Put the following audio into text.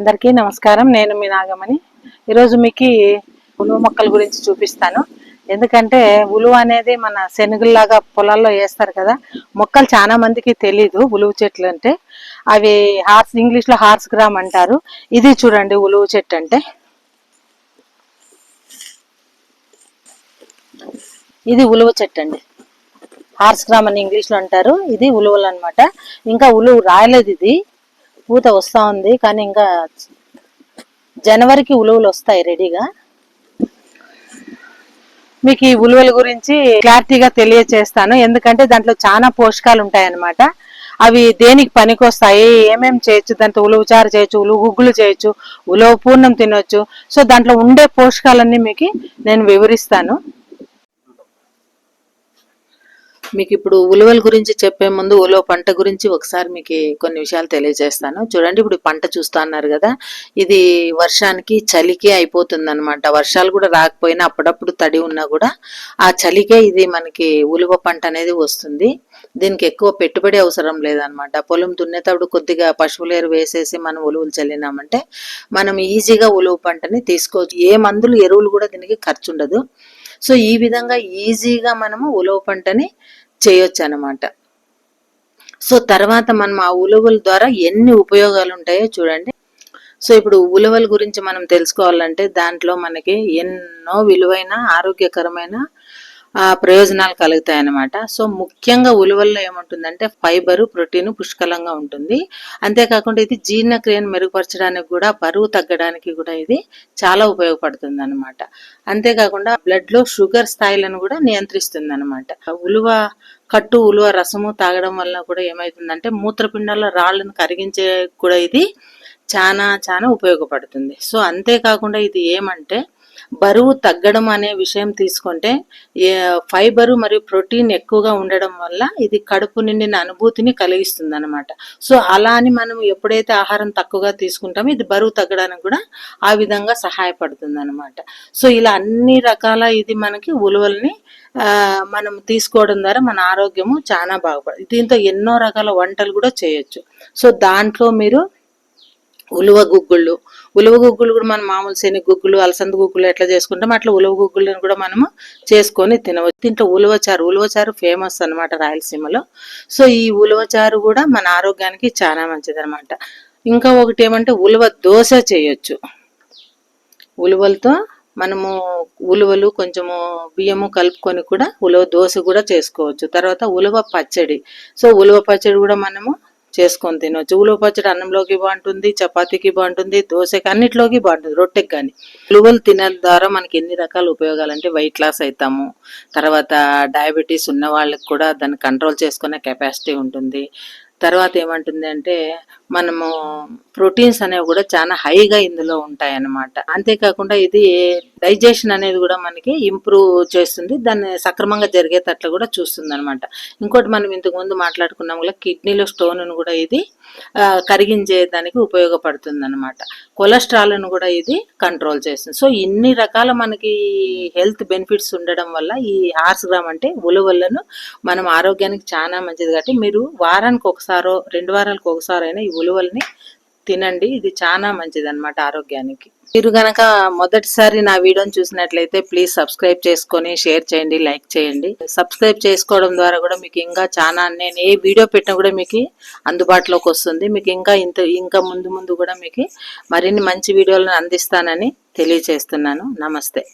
అందరికీ నమస్కారం. నేను మీ నాగమణి. ఈరోజు మీకు ఉలువ మొక్కల గురించి చూపిస్తాను. ఎందుకంటే ఉలువ అనేది మన శనుగుల్లాగా పొలాల్లో వేస్తారు కదా మొక్కలు చాలా మందికి తెలీదు ఉలువ చెట్లు అంటే. అవి హార్స్ ఇంగ్లీష్లో హార్స్ గ్రామ్ అంటారు. ఇది చూడండి ఉలువ చెట్టు అంటే. ఇది ఉలువ చెట్టు అండి. హార్స్ గ్రామ్ అని ఇంగ్లీష్లో అంటారు. ఇది ఉలువలు అనమాట ఇంకా ఉలువ రాయలేదు ఇది. పూత వస్తూ ఉంది కానీ ఇంకా జనవరికి ఉలువలు వస్తాయి రెడీగా. మీకు ఈ ఉలువల గురించి క్లారిటీగా తెలియచేస్తాను ఎందుకంటే దాంట్లో చాలా పోషకాలు ఉంటాయన్నమాట. అవి దేనికి పనికొస్తాయి ఏమేం చేయొచ్చు దాంట్లో ఉలువ చారు చేయొచ్చు ఉలువ గుగ్గులు చేయొచ్చు ఉలువ పూర్ణం తినొచ్చు. సో దాంట్లో ఉండే పోషకాలన్నీ మీకు నేను వివరిస్తాను. మీకు ఇప్పుడు ఉలవల గురించి చెప్పే ముందు ఉలవ పంట గురించి ఒకసారి మీకు కొన్ని విషయాలు తెలియజేస్తాను. చూడండి ఇప్పుడు పంట చూస్తా అన్నారు కదా ఇది వర్షానికి చలికే అయిపోతుంది అనమాట వర్షాలు కూడా రాకపోయినా అప్పుడప్పుడు తడి ఉన్నా కూడా ఆ చలికే ఇది మనకి ఉలవ పంట అనేది వస్తుంది. దీనికి ఎక్కువ పెట్టుబడి అవసరం లేదనమాట పొలం దున్నేటప్పుడు కొద్దిగా పశువుల ఎరువు వేసేసి మనం ఉలువలు చల్లినామంటే మనం ఈజీగా ఉలువ పంటని తీసుకోవచ్చు. ఏ మందులు ఎరువులు కూడా దీనికి ఖర్చు ఉండదు సో ఈ విధంగా ఈజీగా మనము ఉలవ పంటని చేయొచ్చు అనమాట సో తర్వాత మనం ఆ ఉలవల ద్వారా ఎన్ని ఉపయోగాలు ఉంటాయో చూడండి. సో ఇప్పుడు ఉలవల గురించి మనం తెలుసుకోవాలంటే దాంట్లో మనకి ఎన్నో విలువైన ఆరోగ్యకరమైన ప్రయోజనాలు కలుగుతాయి అన్నమాట సో ముఖ్యంగా ఉలువల్లో ఏముంటుందంటే ఫైబర్ ప్రోటీన్ పుష్కలంగా ఉంటుంది. అంతేకాకుండా ఇది జీర్ణక్రియను మెరుగుపరచడానికి కూడా బరువు తగ్గడానికి కూడా ఇది చాలా ఉపయోగపడుతుంది అనమాట అంతేకాకుండా బ్లడ్లో షుగర్ స్థాయిలను కూడా నియంత్రిస్తుంది అనమాట ఉలువ కట్టు ఉలువ రసము తాగడం వల్ల కూడా ఏమవుతుందంటే మూత్రపిండాల్లో రాళ్ళను కరిగించే కూడా ఇది చాలా చాలా ఉపయోగపడుతుంది. సో అంతేకాకుండా ఇది ఏమంటే బరువు తగ్గడం అనే విషయం తీసుకుంటే ఫైబర్ మరియు ప్రోటీన్ ఎక్కువగా ఉండడం వల్ల ఇది కడుపు నిండిన అనుభూతిని కలిగిస్తుంది అనమాట సో అలా అని మనం ఎప్పుడైతే ఆహారం తక్కువగా తీసుకుంటామో ఇది బరువు తగ్గడానికి కూడా ఆ విధంగా సహాయపడుతుంది అనమాట సో ఇలా అన్ని రకాల ఇది మనకి ఉలువల్ని మనం తీసుకోవడం ద్వారా మన ఆరోగ్యము చాలా బాగుపడుతుంది దీంతో ఎన్నో రకాల వంటలు కూడా చేయొచ్చు. సో దాంట్లో మీరు ఉలువ గుగ్గుళ్ళు. ఉలువ గుగ్గులు కూడా మనం మామూలు శనగ గుగ్గులు అలసంద గుగ్గులు ఎట్లా చేసుకుంటాం అట్లా ఉలువ గుగ్గులను కూడా మనము చేసుకొని తినవచ్చు. దీంట్లో ఉలువచారు ఉలువచారు ఫేమస్ అన్నమాట రాయలసీమలో. సో ఈ ఉలువచారు కూడా మన ఆరోగ్యానికి చాలా మంచిది అనమాట ఇంకా ఒకటి ఏమంటే ఉలువ దోశ చేయొచ్చు. ఉలువలతో మనము ఉలువలు కొంచెము బియ్యము కలుపుకొని కూడా ఉలువ దోశ కూడా చేసుకోవచ్చు. తర్వాత ఉలువ పచ్చడి. సో ఉలువ పచ్చడి కూడా మనము చేసుకొని తినవచ్చు ఉలువ పచ్చడి అన్నంలోకి బాగుంటుంది చపాతీకి బాగుంటుంది దోశకి అన్నిట్లోకి బాగుంటుంది రొట్టెకి కానీ. ఉలువలు తినడం ద్వారా మనకి ఎన్ని రకాల ఉపయోగాలు అంటే వెయిట్ లాస్ అవుతాము తర్వాత డయాబెటీస్ ఉన్న వాళ్ళకి కూడా దాన్ని కంట్రోల్ చేసుకునే కెపాసిటీ ఉంటుంది. తర్వాత ఏమంటుంది అంటే మనము ప్రోటీన్స్ అనేవి కూడా చాలా హైగా ఇందులో ఉంటాయి అన్నమాట అంతేకాకుండా ఇది డైజెషన్ అనేది కూడా మనకి ఇంప్రూవ్ చేస్తుంది. దాన్ని సక్రమంగా జరిగేటట్లు కూడా చూస్తుంది అనమాట ఇంకోటి మనం ఇంతకు ముందు మాట్లాడుకున్నాం కూడా కిడ్నీలో స్టోన్ కూడా ఇది కరిగించేదానికి కరిగించే దానికి ఉపయోగపడుతుంది అనమాట కొలెస్ట్రాల్ను కూడా ఇది కంట్రోల్ చేస్తుంది. సో ఇన్ని రకాల మనకి హెల్త్ బెనిఫిట్స్ ఉండడం వల్ల ఈ హార్స్ గ్రామ్ అంటే ఉలవలను మనం ఆరోగ్యానికి చాలా మంచిది. కాబట్టి మీరు వారానికి ఒకసారి రెండు వారాలకు ఒకసారి అయినా ఈ ఉలువల్ని తినండి. ఇది చాలా మంచిది ఆరోగ్యానికి. మీరు గనక మొదటిసారి నా వీడియోని చూసినట్లయితే ప్లీజ్ సబ్స్క్రైబ్ చేసుకొని షేర్ చేయండి లైక్ చేయండి. సబ్స్క్రైబ్ చేసుకోవడం ద్వారా కూడా మీకు ఇంకా చాలా నేను ఏ వీడియో పెట్టినా కూడా మీకు అందుబాటులోకి వస్తుంది. మీకు ఇంకా ఇంత ఇంకా ముందు ముందు కూడా మీకు మరిన్ని మంచి వీడియోలను అందిస్తానని తెలియజేస్తున్నాను. నమస్తే.